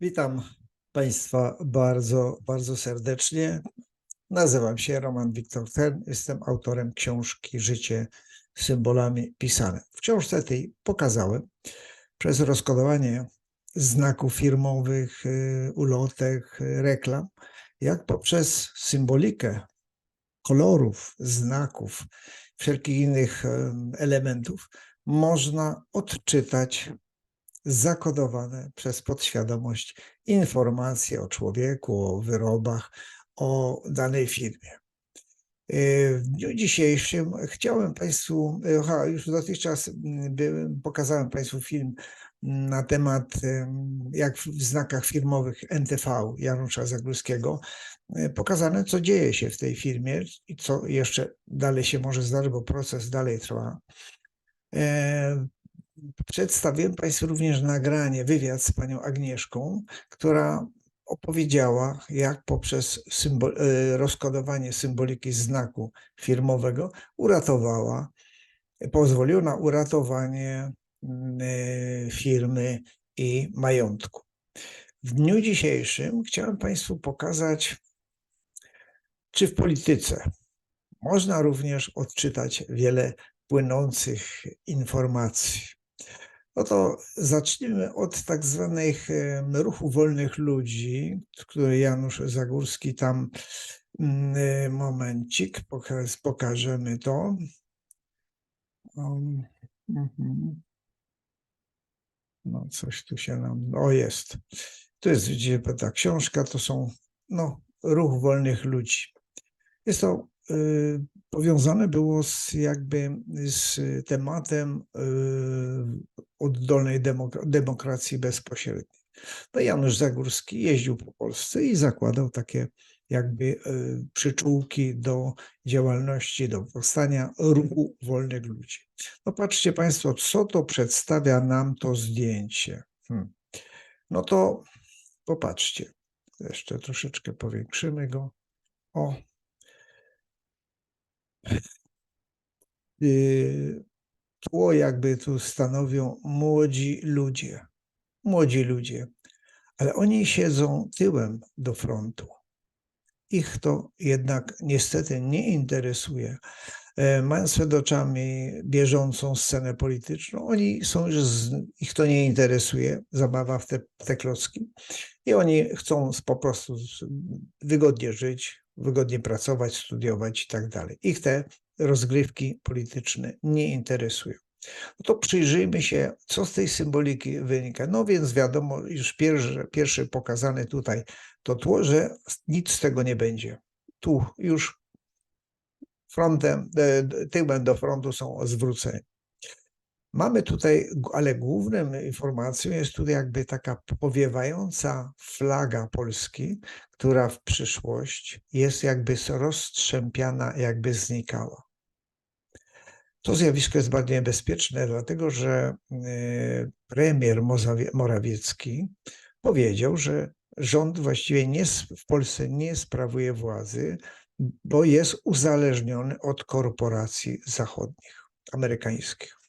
Witam Państwa bardzo, bardzo serdecznie. Nazywam się Roman Wiktor Ten, jestem autorem książki Życie symbolami pisane. W książce tej pokazałem przez rozkodowanie znaków firmowych, y, ulotek, y, reklam, jak poprzez symbolikę kolorów, znaków, wszelkich innych em, elementów można odczytać zakodowane przez podświadomość informacje o człowieku, o wyrobach, o danej firmie. E, W dniu dzisiejszym chciałem Państwu, e, aha, już dotychczas mm, byłem, pokazałem Państwu film na temat, em, jak w znakach firmowych NTV Janusza Zagórskiego pokazane, co dzieje się w tej firmie i co jeszcze dalej się może zdarzyć, bo proces dalej trwa. Przedstawiłem Państwu również nagranie, wywiad z panią Agnieszką, która opowiedziała, jak poprzez symbol, e, rozkodowanie symboliki znaku firmowego uratowała, pozwoliła na uratowanie e, firmy i majątku. W dniu dzisiejszym chciałem Państwu pokazać, czy w polityce można również odczytać wiele płynących informacji. No to zacznijmy od tak zwanych ruchu wolnych ludzi, który Janusz Zagórski tam mm, momencik, poka- pokażemy to. Mhm. No coś tu się nam, o jest. Tu jest, widzicie, ta książka, to są, no, ruch wolnych ludzi. Jest to y, powiązane było z jakby z tematem y, oddolnej demok- demokracji bezpośredniej. No Janusz Zagórski jeździł po Polsce i zakładał takie jakby y, przyczółki do działalności, do powstania ruchu wolnych ludzi. No patrzcie Państwo, co to przedstawia nam to zdjęcie. Hmm. No to popatrzcie, jeszcze troszeczkę powiększymy go. O, tło jakby tu stanowią młodzi ludzie. Młodzi ludzie, ale oni siedzą tyłem do frontu. Ich to jednak niestety nie interesuje. E, Mając przed oczami bieżącą scenę polityczną, oni są z, ich to nie interesuje, zabawa w te, te klocki. I oni chcą po prostu wygodnie żyć, wygodnie pracować, studiować i tak dalej. Ich te rozgrywki polityczne nie interesują. No to przyjrzyjmy się, co z tej symboliki wynika. No więc wiadomo, już pierwszy, pierwszy pokazane tutaj to tło, że nic z tego nie będzie. Tu już frontem, e, tyłem do frontu są zwróceni. Mamy tutaj, ale główną informacją jest tutaj jakby taka powiewająca flaga Polski, która w przyszłość jest jakby rozstrzępiana, jakby znikała. To zjawisko jest bardzo niebezpieczne, dlatego że e, premier Morawiecki powiedział, że rząd właściwie nie, w Polsce nie sprawuje władzy, bo jest uzależniony od korporacji zachodnich, amerykańskich.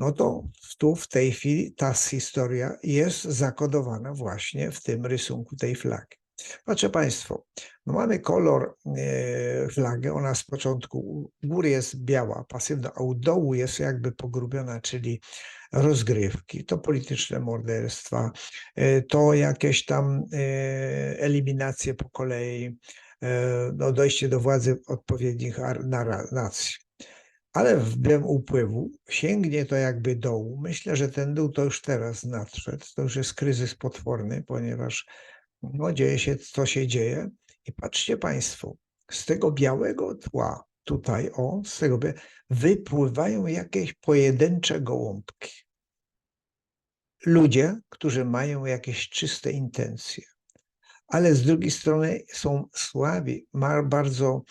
No to tu w tej chwili ta historia jest zakodowana właśnie w tym rysunku tej flagi. Patrzcie Państwo, no mamy kolor e, flagi, ona z początku u góry jest biała, pasywna, a u dołu jest jakby pogrubiona, czyli rozgrywki, to polityczne morderstwa, e, to jakieś tam e, eliminacje po kolei, no dojście do władzy odpowiednich nacji. Ale w brem upływu sięgnie to jakby dołu. Myślę, że ten dół to już teraz nadszedł. To już jest kryzys potworny, ponieważ no, dzieje się, co się dzieje. I patrzcie Państwo, z tego białego tła, tutaj, o, z tego wypływają jakieś pojedyncze gołąbki. Ludzie, którzy mają jakieś czyste intencje, ale z drugiej strony są słabi, bardzo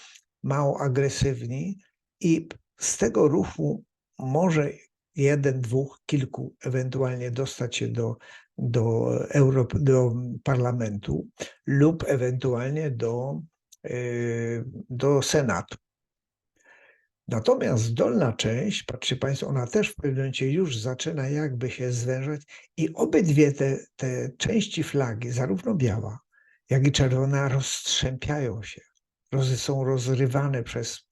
mało agresywni i z tego ruchu może jeden, dwóch, kilku ewentualnie dostać się do, do, Europ, do parlamentu lub ewentualnie do, y, do Senatu. Natomiast dolna część, patrzcie Państwo, ona też w pewnym momencie już zaczyna jakby się zwężać i obydwie te, te części flagi, zarówno biała, jak i czerwona, rozstrzępiają się. Są rozrywane przez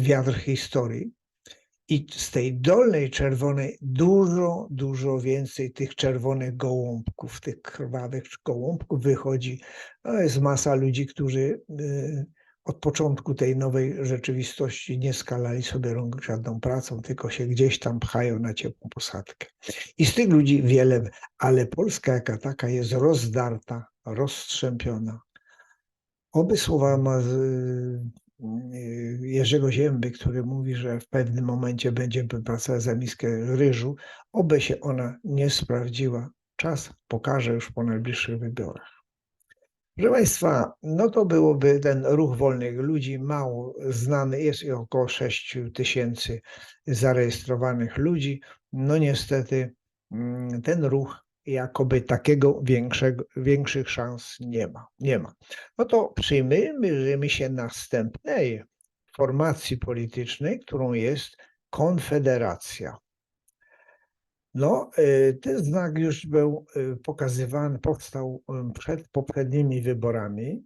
wiatr historii. I z tej dolnej czerwonej dużo, dużo więcej tych czerwonych gołąbków, tych krwawych gołąbków wychodzi. No jest masa ludzi, którzy y, od początku tej nowej rzeczywistości nie skalali sobie rąk żadną pracą, tylko się gdzieś tam pchają na ciepłą posadkę. I z tych ludzi wiele, ale Polska jaka taka jest rozdarta, rozstrzępiona. Oby słowa ma Jerzego Zięby, który mówi, że w pewnym momencie będziemy pracować za miskę ryżu, oby się ona nie sprawdziła. Czas pokaże już po najbliższych wyborach. Proszę Państwa, no to byłoby ten ruch wolnych ludzi, mało znany, jest i około 6 tysięcy zarejestrowanych ludzi. No niestety mm, ten ruch jakoby takiego większego, większych szans nie ma. Nie ma. No to przyjmijmy się następnej formacji politycznej, którą jest Konfederacja. No, y, ten znak już był y, pokazywany, powstał przed poprzednimi wyborami.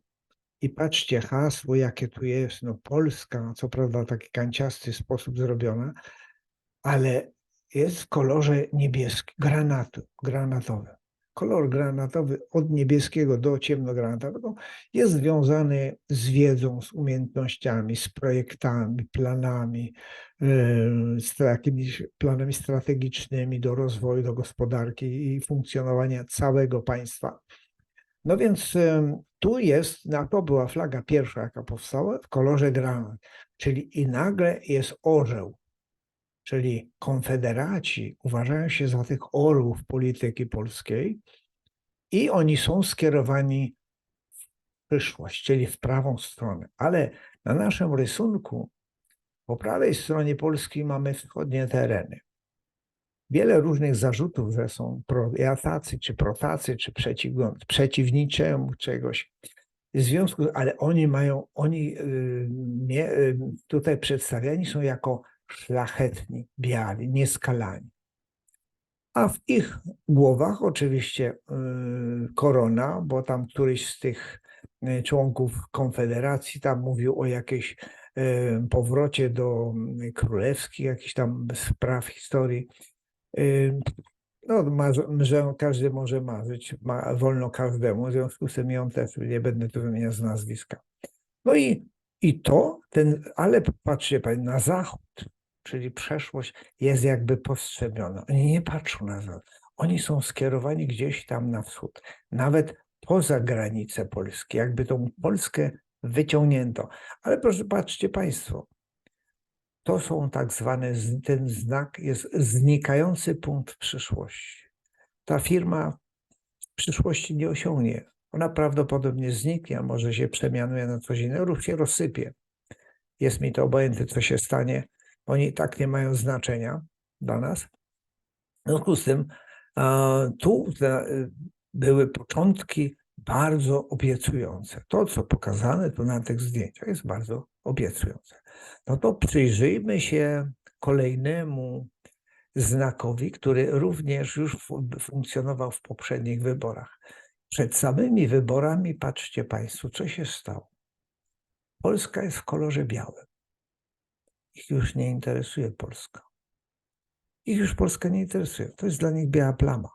I patrzcie, hasło, jakie tu jest, no Polska, co prawda taki kanciasty sposób zrobiona, ale jest w kolorze niebieskim, granatu, granatowym. Kolor granatowy od niebieskiego do ciemnogranatowego jest związany z wiedzą, z umiejętnościami, z projektami, planami, z takimi planami strategicznymi do rozwoju, do gospodarki i funkcjonowania całego państwa. No więc tu jest, na to była flaga pierwsza, jaka powstała, w kolorze granat, czyli i nagle jest orzeł, czyli konfederaci uważają się za tych orłów polityki polskiej i oni są skierowani w przyszłość, czyli w prawą stronę. Ale na naszym rysunku po prawej stronie Polski mamy wschodnie tereny. Wiele różnych zarzutów, że są projacacy, czy protacy, czy przeciw, przeciwniczemu czegoś. W związku, ale oni mają, oni y, y, tutaj przedstawiani są jako szlachetni, biali, nieskalani. A w ich głowach oczywiście y, korona, bo tam któryś z tych y, członków Konfederacji tam mówił o jakiejś y, powrocie do królewskich, jakichś tam spraw historii. No, że każdy może marzyć, ma, wolno każdemu, w związku z tym ją też nie będę tu wymieniał z nazwiska. No i, i to, ten, ale patrzcie Pani, na zachód czyli przeszłość, jest jakby postrzemiona. Oni nie patrzą na zachód. Oni są skierowani gdzieś tam na wschód, nawet poza granice Polski, jakby tą Polskę wyciągnięto. Ale proszę, patrzcie Państwo, to są tak zwane, ten znak jest znikający punkt przyszłości. Ta firma w przyszłości nie osiągnie. Ona prawdopodobnie zniknie, a może się przemianuje na coś innego lub się rozsypie. Jest mi to obojętne, co się stanie, oni tak nie mają znaczenia dla nas. W związku z tym tu były początki bardzo obiecujące. To, co pokazane tu na tych zdjęciach, jest bardzo obiecujące. No to przyjrzyjmy się kolejnemu znakowi, który również już funkcjonował w poprzednich wyborach. Przed samymi wyborami, patrzcie Państwo, co się stało. Polska jest w kolorze białym ich już nie interesuje Polska. Ich już Polska nie interesuje. To jest dla nich biała plama.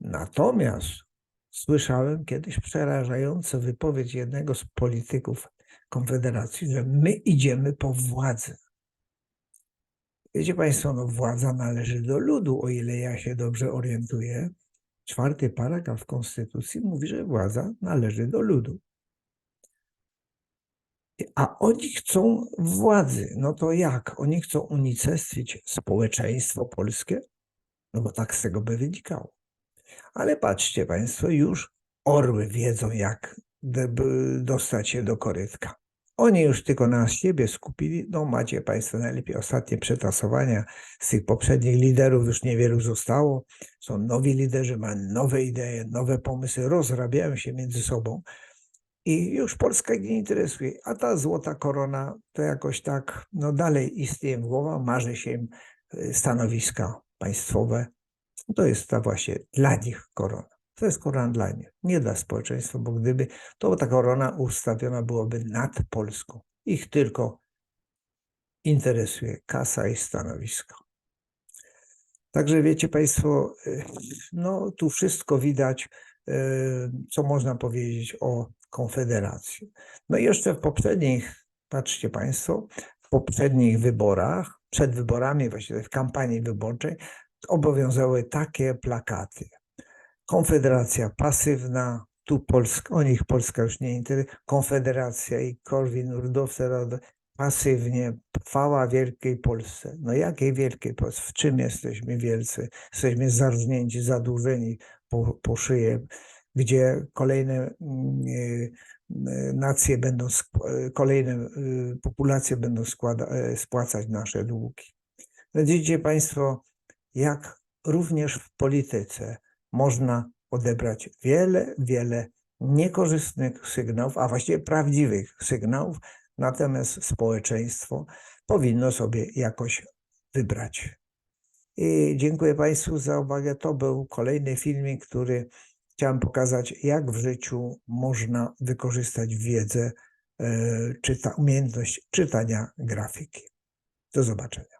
Natomiast słyszałem kiedyś przerażającą wypowiedź jednego z polityków Konfederacji, że my idziemy po władzę. Wiecie Państwo, no władza należy do ludu, o ile ja się dobrze orientuję. Czwarty paragraf Konstytucji mówi, że władza należy do ludu. A oni chcą władzy. No to jak? Oni chcą unicestwić społeczeństwo polskie? No bo tak z tego by wynikało. Ale patrzcie Państwo, już orły wiedzą, jak dostać się do korytka. Oni już tylko na siebie skupili. No macie Państwo najlepiej ostatnie przetasowania z tych poprzednich liderów, już niewielu zostało. Są nowi liderzy, mają nowe idee, nowe pomysły, rozrabiają się między sobą. I już Polska nie interesuje. A ta złota korona to jakoś tak, no dalej istnieje w głowach, marzy się im y, stanowiska państwowe. To jest ta właśnie dla nich korona. To jest korona dla nich, nie dla społeczeństwa, bo gdyby to ta korona ustawiona byłaby nad Polską. Ich tylko interesuje kasa i stanowisko. Także wiecie Państwo, y, no tu wszystko widać, y, co można powiedzieć o Konfederacji. No i jeszcze w poprzednich, patrzcie Państwo, w poprzednich wyborach, przed wyborami, właściwie w kampanii wyborczej, obowiązały takie plakaty. Konfederacja pasywna, tu Polska, o nich Polska już nie interesuje, Konfederacja i Korwin Rudowce pasywnie, chwała Wielkiej Polsce. No jakiej Wielkiej Polsce? W czym jesteśmy wielcy? Jesteśmy zarżnięci, zadłużeni po, po szyję, gdzie kolejne mm, y, y, nacje będą, y, kolejne populacje będą składa, e, spłacać nasze długi. Widzicie Państwo, jak również w polityce można odebrać wiele, wiele niekorzystnych sygnałów, a właściwie prawdziwych sygnałów, natomiast społeczeństwo powinno sobie jakoś wybrać. I dziękuję Państwu za uwagę. To był kolejny filmik, który chciałem pokazać, jak w życiu można wykorzystać wiedzę, e, czyta, umiejętność czytania grafiki. Do zobaczenia.